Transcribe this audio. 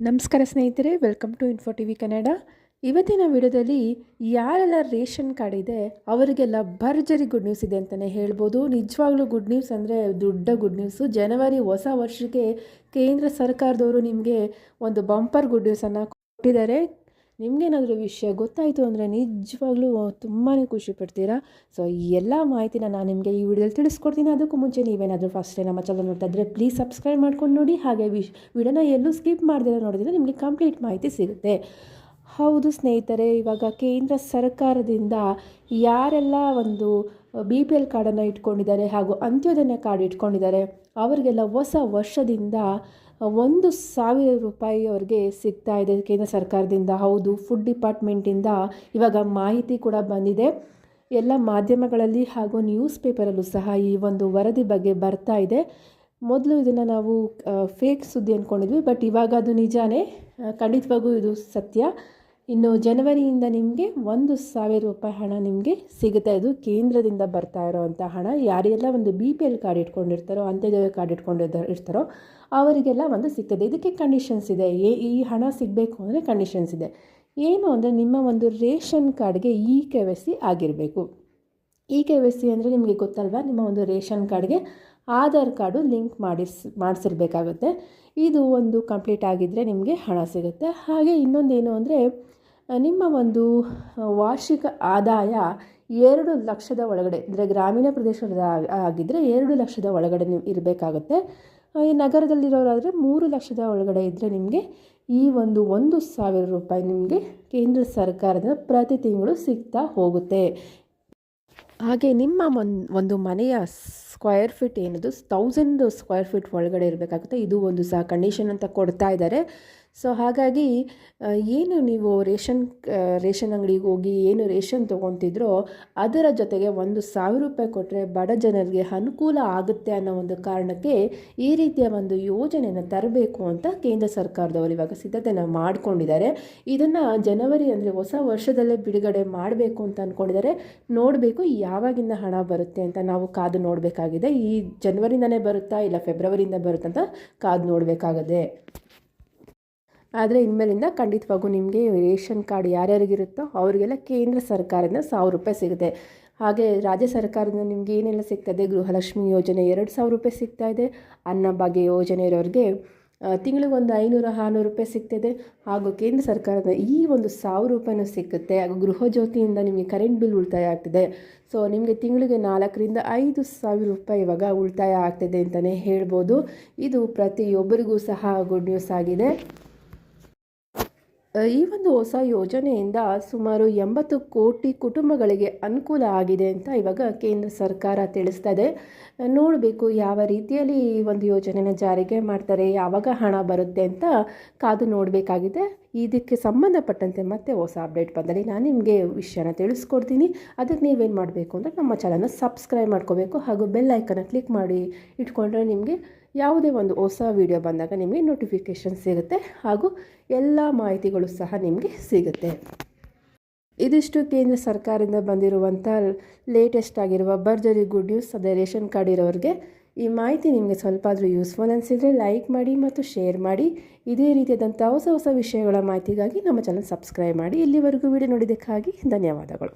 ನಮಸ್ಕಾರ ಸ್ನೇಹಿತರೆ welcome to info T V Kannada ಇವತ್ತಿನ ವಿಡಿಯೋದಲ್ಲಿ ಯಾರೆಲ್ಲ ರೇಷನ್ ಕಾರ್ಡ್ ಇದೆ, ಅವರಿಗೆಲ್ಲ ಭರ್ಜರಿ ಗುಡ್ ನ್ಯೂಸ್ ಇದೆ ಅಂತಲೇ ಹೇಳ್ಬೋದು. ನಿಜವಾಗ್ಲೂ ಗುಡ್ ನ್ಯೂಸ್ ಅಂದರೆ ದೊಡ್ಡ ಗುಡ್ ನ್ಯೂಸು ಜನವರಿ ಹೊಸ ವರ್ಷಕ್ಕೆ ಕೇಂದ್ರ ಸರ್ಕಾರದವರು ನಿಮಗೆ ಒಂದು ಬಂಪರ್ ಗುಡ್ ನ್ಯೂಸನ್ನು ಕೊಟ್ಟಿದ್ದಾರೆ. ನಿಮಗೇನಾದರೂ ವಿಷಯ ಗೊತ್ತಾಯಿತು ಅಂದರೆ ನಿಜವಾಗ್ಲೂ ತುಂಬಾ ಖುಷಿ ಪಡ್ತೀರಾ? ಸೊ ಈ ಎಲ್ಲ ಮಾಹಿತಿನ ನಾನು ನಿಮಗೆ ಈ ವಿಡಿಯೋದಲ್ಲಿ ತಿಳಿಸ್ಕೊಡ್ತೀನಿ. ಅದಕ್ಕೂ ಮುಂಚೆ ನೀವೇನಾದರೂ ಫಸ್ಟ್ ನಮ್ಮ ಚಾನಲ್ ನೋಡ್ತಾ ಇದ್ದರೆ ಪ್ಲೀಸ್ ಸಬ್ಸ್ಕ್ರೈಬ್ ಮಾಡ್ಕೊಂಡು ನೋಡಿ. ಹಾಗೆ ವಿಶ್ ವಿಡಿಯೋನ ಎಲ್ಲೂ ಸ್ಕಿಪ್ ಮಾಡಿದ್ರೆ ನೋಡಿದ್ರೆ ನಿಮಗೆ ಕಂಪ್ಲೀಟ್ ಮಾಹಿತಿ ಸಿಗುತ್ತೆ. ಹೌದು ಸ್ನೇಹಿತರೆ, ಇವಾಗ ಕೇಂದ್ರ ಸರ್ಕಾರದಿಂದ ಯಾರೆಲ್ಲ ಒಂದು ಬಿ ಪಿ ಎಲ್ ಕಾರ್ಡನ್ನು ಇಟ್ಕೊಂಡಿದ್ದಾರೆ ಹಾಗೂ ಅಂತ್ಯೋದಯ ಕಾರ್ಡ್ ಇಟ್ಕೊಂಡಿದ್ದಾರೆ. ಅವರಿಗೆಲ್ಲ ಹೊಸ ವರ್ಷದಿಂದ ಒಂದು ಸಾವಿರ ರೂಪಾಯಿ ಅವ್ರಿಗೆ ಸಿಗ್ತಾ ಇದೆ ಕೇಂದ್ರ ಸರ್ಕಾರದಿಂದ. ಹೌದು ಫುಡ್ ಡಿಪಾರ್ಟ್ಮೆಂಟಿಂದ ಇವಾಗ ಮಾಹಿತಿ ಕೂಡ ಬಂದಿದೆ. ಎಲ್ಲ ಮಾಧ್ಯಮಗಳಲ್ಲಿ ಹಾಗೂ ನ್ಯೂಸ್ ಪೇಪರಲ್ಲೂ ಸಹ ಈ ಒಂದು ವರದಿ ಬಗ್ಗೆ ಬರ್ತಾ ಇದೆ. ಮೊದಲು ಇದನ್ನು ನಾವು ಫೇಕ್ ಸುದ್ದಿ ಅಂದ್ಕೊಂಡಿದ್ವಿ ಬಟ್ ಇವಾಗ ಅದು ನಿಜಾನೇ ಖಂಡಿತವಾಗೂ ಇದು ಸತ್ಯ. ಇನ್ನು ಜನವರಿಯಿಂದ ನಿಮಗೆ ಒಂದು ಸಾವಿರ ರೂಪಾಯಿ ಹಣ ನಿಮಗೆ ಸಿಗುತ್ತೆ. ಇದು ಕೇಂದ್ರದಿಂದ ಬರ್ತಾ ಇರೋವಂಥ ಹಣ. ಯಾರೆಲ್ಲ ಒಂದು ಬಿ ಪಿ ಎಲ್ ಕಾರ್ಡ್ ಇಟ್ಕೊಂಡಿರ್ತಾರೋ ಅಂತ್ಯೋದಯ ಕಾರ್ಡ್ ಇಟ್ಕೊಂಡಿದ್ದ ಇರ್ತಾರೋ, ಅವರಿಗೆಲ್ಲ ಒಂದು ಸಿಗ್ತದೆ. ಇದಕ್ಕೆ ಕಂಡೀಷನ್ಸ್ ಇದೆ. ಈ ಹಣ ಸಿಗಬೇಕು ಅಂದರೆ ಕಂಡೀಷನ್ಸ್ ಇದೆ. ಏನು ಅಂದರೆ ನಿಮ್ಮ ಒಂದು ರೇಷನ್ ಕಾರ್ಡ್ಗೆ ಇ ಕೆ ವೈ ಸಿ ಆಗಿರಬೇಕು. ಇ ಕೆ ವೈ ಸಿ ಅಂದರೆ ನಿಮಗೆ ಗೊತ್ತಲ್ವಾ? ನಿಮ್ಮ ಒಂದು ರೇಷನ್ ಕಾರ್ಡ್ಗೆ ಆಧಾರ್ ಕಾರ್ಡು ಲಿಂಕ್ ಮಾಡಿಸ್, ಮಾಡಿಸಿರ್ಬೇಕಾಗುತ್ತೆ. ಇದು ಒಂದು ಕಂಪ್ಲೀಟ್ ಆಗಿದ್ದರೆ ನಿಮಗೆ ಹಣ ಸಿಗುತ್ತೆ. ಹಾಗೆ ಇನ್ನೊಂದೇನು ಅಂದರೆ ನಿಮ್ಮ ಒಂದು ವಾರ್ಷಿಕ ಆದಾಯ ಎರಡು ಲಕ್ಷದ ಒಳಗಡೆ, ಅಂದರೆ ಗ್ರಾಮೀಣ ಪ್ರದೇಶದ ಆಗಿದ್ದರೆ ಎರಡು ಲಕ್ಷದ ಒಳಗಡೆ ನೀವು ಇರಬೇಕಾಗುತ್ತೆ. ಈ ನಗರದಲ್ಲಿರೋರಾದರೆ ಮೂರು ಲಕ್ಷದ ಒಳಗಡೆ ಇದ್ದರೆ ನಿಮಗೆ ಈ ಒಂದು ಒಂದು ಸಾವಿರ ರೂಪಾಯಿ ನಿಮಗೆ ಕೇಂದ್ರ ಸರ್ಕಾರದ ಪ್ರತಿ ತಿಂಗಳು ಸಿಗ್ತಾ ಹೋಗುತ್ತೆ. ಹಾಗೆ ನಿಮ್ಮ ಒಂದು ಮನೆಯ ಸ್ಕ್ವಯರ್ ಫೀಟ್ ಏನದು ತೌಸಂಡ್ ಸ್ಕ್ವಯರ್ ಫೀಟ್ ಒಳಗಡೆ ಇರಬೇಕಾಗುತ್ತೆ. ಇದು ಒಂದು ಸಹ ಕಂಡೀಷನ್ ಅಂತ ಕೊಡ್ತಾ ಇದ್ದಾರೆ. ಸೊ ಹಾಗಾಗಿ ಏನು ನೀವು ರೇಷನ್ ರೇಷನ್ ಅಂಗಡಿಗೆ ಹೋಗಿ ಏನು ರೇಷನ್ ತೊಗೊತಿದ್ರೋ, ಅದರ ಜೊತೆಗೆ ಒಂದು ಸಾವಿರ ರೂಪಾಯಿ ಕೊಟ್ಟರೆ ಬಡ ಜನರಿಗೆ ಅನುಕೂಲ ಆಗುತ್ತೆ ಅನ್ನೋ ಒಂದು ಕಾರಣಕ್ಕೆ ಈ ರೀತಿಯ ಒಂದು ಯೋಜನೆಯನ್ನು ತರಬೇಕು ಅಂತ ಕೇಂದ್ರ ಸರ್ಕಾರದವರು ಇವಾಗ ಸಿದ್ಧತೆಯನ್ನು ಮಾಡಿಕೊಂಡಿದ್ದಾರೆ. ಇದನ್ನು ಜನವರಿ ಅಂದರೆ ಹೊಸ ವರ್ಷದಲ್ಲೇ ಬಿಡುಗಡೆ ಮಾಡಬೇಕು ಅಂತ ಅಂದ್ಕೊಂಡಿದ್ದಾರೆ ನೋಡಬೇಕು ಯಾವಾಗಿಂದ ಹಣ ಬರುತ್ತೆ ಅಂತ ನಾವು ಕಾದು ನೋಡಬೇಕಾಗಿದೆ. ಈ ಜನವರಿಯಿಂದನೇ ಬರುತ್ತಾ ಇಲ್ಲ ಫೆಬ್ರವರಿಯಿಂದ ಬರುತ್ತಂತ ಕಾದು ನೋಡಬೇಕಾಗದೆ? ಆದರೆ ಇನ್ಮೇಲಿಂದ ಖಂಡಿತವಾಗೂ ನಿಮಗೆ ರೇಷನ್ ಕಾರ್ಡ್ ಯಾರ್ಯಾರಿಗಿರುತ್ತೋ ಅವರಿಗೆಲ್ಲ ಕೇಂದ್ರ ಸರ್ಕಾರದಿಂದ ಸಾವಿರ ರೂಪಾಯಿ ಸಿಗುತ್ತೆ. ಹಾಗೆ ರಾಜ್ಯ ಸರ್ಕಾರದಿಂದ ನಿಮಗೆ ಏನೆಲ್ಲ ಸಿಗ್ತದೆ? ಗೃಹಲಕ್ಷ್ಮಿ ಯೋಜನೆ ಎರಡು ಸಾವಿರ ರೂಪಾಯಿ ಸಿಗ್ತಾ ಇದೆ. ಅನ್ನಭಾಗ್ಯ ಯೋಜನೆ ಇರೋರಿಗೆ ತಿಂಗಳಿಗೆ ಒಂದು ಐನೂರು, ಆರುನೂರು ರೂಪಾಯಿ ಸಿಗ್ತದೆ. ಹಾಗೂ ಕೇಂದ್ರ ಸರ್ಕಾರದ ಈ ಒಂದು ಸಾವಿರ ರೂಪಾಯಿನೂ ಸಿಗುತ್ತೆ. ಹಾಗೂ ಗೃಹಜ್ಯೋತಿಯಿಂದ ನಿಮಗೆ ಕರೆಂಟ್ ಬಿಲ್ ಉಳಿತಾಯ ಆಗ್ತಿದೆ. ಸೊ, ನಿಮಗೆ ತಿಂಗಳಿಗೆ ನಾಲ್ಕರಿಂದ ಐದು ಸಾವಿರ ರೂಪಾಯಿ ಇವಾಗ ಉಳಿತಾಯ ಆಗ್ತಿದೆ ಅಂತಲೇ ಹೇಳ್ಬೋದು. ಇದು ಪ್ರತಿಯೊಬ್ಬರಿಗೂ ಸಹ ಗುಡ್ ನ್ಯೂಸ್ ಆಗಿದೆ. ಈ ಒಂದು ಹೊಸ ಯೋಜನೆಯಿಂದ ಸುಮಾರು ಎಂಬತ್ತು ಕೋಟಿ ಕುಟುಂಬಗಳಿಗೆ ಅನುಕೂಲ ಆಗಿದೆ ಅಂತ ಇವಾಗ ಕೇಂದ್ರ ಸರ್ಕಾರ ತಿಳಿಸ್ತದೆ. ನೋಡಬೇಕು ಯಾವ ರೀತಿಯಲ್ಲಿ ಈ ಒಂದು ಯೋಜನೆನ ಜಾರಿಗೆ ಮಾಡ್ತಾರೆ, ಯಾವಾಗ ಹಣ ಬರುತ್ತೆ ಅಂತ ಕಾದು ನೋಡಬೇಕಾಗಿದೆ. ಇದಕ್ಕೆ ಸಂಬಂಧಪಟ್ಟಂತೆ ಮತ್ತೆ ಹೊಸ ಅಪ್ಡೇಟ್ ಬಂದಲ್ಲಿ ನಾನು ನಿಮಗೆ ವಿಷಯನ ತಿಳಿಸ್ಕೊಡ್ತೀನಿ. ಅದಕ್ಕೆ ನೀವೇನು ಮಾಡಬೇಕು ಅಂದರೆ ನಮ್ಮ ಚಾನಲ್ನ ಸಬ್ಸ್ಕ್ರೈಬ್ ಮಾಡ್ಕೋಬೇಕು ಹಾಗೂ ಬೆಲ್ ಐಕನ್ನ ಕ್ಲಿಕ್ ಮಾಡಿ ಇಟ್ಕೊಂಡ್ರೆ ನಿಮಗೆ ಯಾವುದೇ ಒಂದು ಹೊಸ ವಿಡಿಯೋ ಬಂದಾಗ ನಿಮಗೆ ನೋಟಿಫಿಕೇಷನ್ ಸಿಗುತ್ತೆ ಹಾಗೂ ಎಲ್ಲ ಮಾಹಿತಿಗಳು ಸಹ ನಿಮಗೆ ಸಿಗುತ್ತೆ. ಇದಿಷ್ಟು ಕೇಂದ್ರ ಸರ್ಕಾರದಿಂದ ಬಂದಿರುವಂಥ ಲೇಟೆಸ್ಟ್ ಆಗಿರುವ ಭರ್ಜರಿ ಗುಡ್ ನ್ಯೂಸ್ ಅದೇ ರೇಷನ್ ಕಾರ್ಡ್ ಇರೋರಿಗೆ ಈ ಮಾಹಿತಿ ನಿಮಗೆ ಸ್ವಲ್ಪ ಆದರೂ ಯೂಸ್ಫುಲ್ ಅನಿಸಿದರೆ ಲೈಕ್ ಮಾಡಿ ಮತ್ತು ಶೇರ್ ಮಾಡಿ. ಇದೇ ರೀತಿಯಾದಂಥ ಹೊಸ ಹೊಸ ವಿಷಯಗಳ ಮಾಹಿತಿಗಾಗಿ ನಮ್ಮ ಚಾನಲ್ ಸಬ್ಸ್ಕ್ರೈಬ್ ಮಾಡಿ. ಇಲ್ಲಿವರೆಗೂ ವಿಡಿಯೋ ನೋಡಿದ್ದಕ್ಕಾಗಿ ಧನ್ಯವಾದಗಳು.